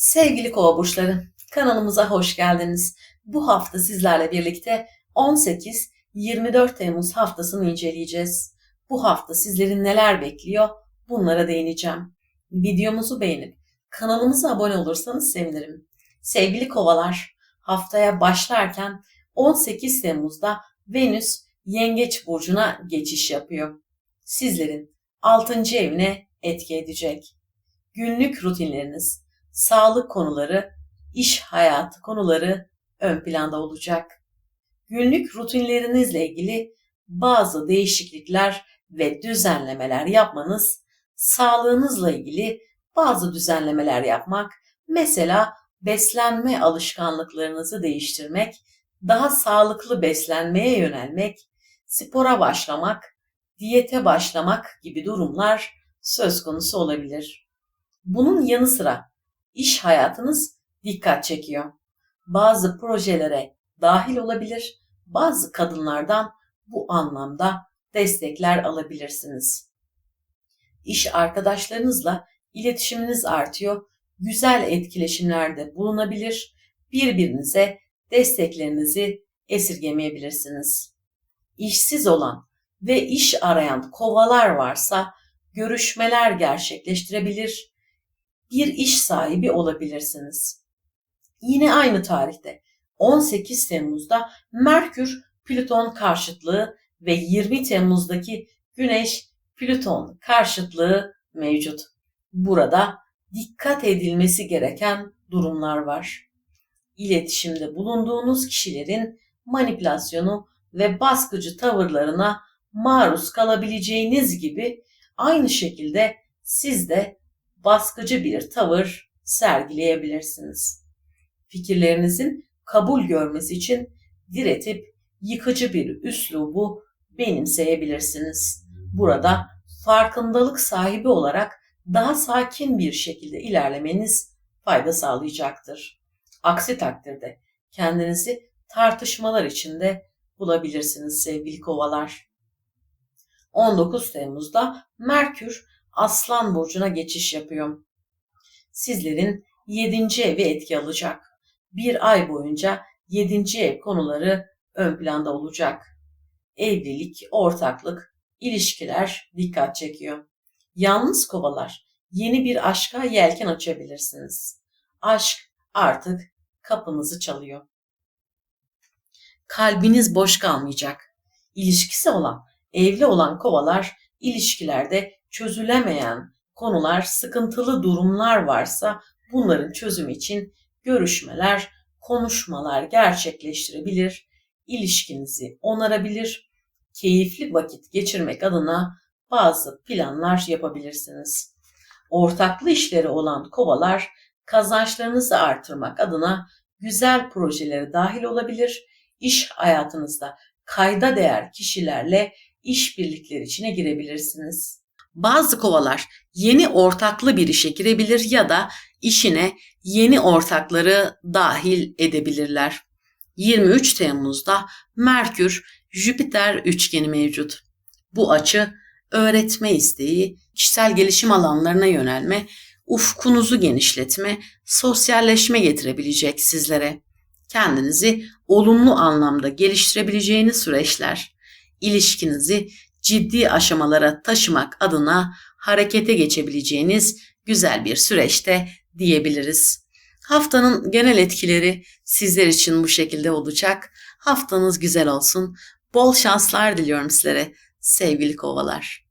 Sevgili kova burçları, kanalımıza hoş geldiniz. Bu hafta sizlerle birlikte 18-24 Temmuz haftasını inceleyeceğiz. Bu hafta sizlerin neler bekliyor bunlara değineceğim. Videomuzu beğenip kanalımıza abone olursanız sevinirim. Sevgili kovalar, haftaya başlarken 18 Temmuz'da Venüs Yengeç burcuna geçiş yapıyor. Sizlerin 6. evine etki edecek. Günlük rutinleriniz, sağlık konuları, iş hayatı konuları ön planda olacak. Günlük rutinlerinizle ilgili bazı değişiklikler ve düzenlemeler yapmanız, sağlığınızla ilgili bazı düzenlemeler yapmak, mesela beslenme alışkanlıklarınızı değiştirmek, daha sağlıklı beslenmeye yönelmek, spora başlamak, diyete başlamak gibi durumlar söz konusu olabilir. Bunun yanı sıra iş hayatınız dikkat çekiyor. Bazı projelere dahil olabilir, bazı kadınlardan bu anlamda destekler alabilirsiniz. İş arkadaşlarınızla iletişiminiz artıyor, güzel etkileşimlerde bulunabilir, birbirinize desteklerinizi esirgemeyebilirsiniz. İşsiz olan ve iş arayan kovalar varsa görüşmeler gerçekleştirebilir, bir iş sahibi olabilirsiniz. Yine aynı tarihte 18 Temmuz'da Merkür Plüton karşıtlığı ve 20 Temmuz'daki Güneş Plüton karşıtlığı mevcut. Burada dikkat edilmesi gereken durumlar var. İletişimde bulunduğunuz kişilerin manipülasyonu ve baskıcı tavırlarına maruz kalabileceğiniz gibi aynı şekilde siz de baskıcı bir tavır sergileyebilirsiniz. Fikirlerinizin kabul görmesi için diretip yıkıcı bir üslubu benimseyebilirsiniz. Burada farkındalık sahibi olarak daha sakin bir şekilde ilerlemeniz fayda sağlayacaktır. Aksi takdirde kendinizi tartışmalar içinde bulabilirsiniz sevgili kovalar. 19 Temmuz'da Merkür Aslan burcuna geçiş yapıyor. Sizlerin 7. evi etki alacak. Bir ay boyunca 7. ev konuları ön planda olacak. Evlilik, ortaklık, ilişkiler dikkat çekiyor. Yalnız kovalar yeni bir aşka yelken açabilirsiniz. Aşk artık kapınızı çalıyor. Kalbiniz boş kalmayacak. İlişkisi olan, evli olan kovalar ilişkilerde çözülemeyen konular, sıkıntılı durumlar varsa bunların çözümü için görüşmeler, konuşmalar gerçekleştirebilir, ilişkinizi onarabilir, keyifli vakit geçirmek adına bazı planlar yapabilirsiniz. Ortaklı işleri olan kovalar kazançlarınızı artırmak adına güzel projelere dahil olabilir, iş hayatınızda kayda değer kişilerle işbirlikleri içine girebilirsiniz. Bazı kovalar yeni ortaklı bir işe girebilir ya da işine yeni ortakları dahil edebilirler. 23 Temmuz'da Merkür Jüpiter üçgeni mevcut. Bu açı öğretme isteği, kişisel gelişim alanlarına yönelme, ufkunuzu genişletme, sosyalleşme getirebilecek sizlere. Kendinizi olumlu anlamda geliştirebileceğiniz süreçler, ilişkinizi ciddi aşamalara taşımak adına harekete geçebileceğiniz güzel bir süreçte diyebiliriz. Haftanın genel etkileri sizler için bu şekilde olacak. Haftanız güzel olsun. Bol şanslar diliyorum sizlere sevgili kovalar.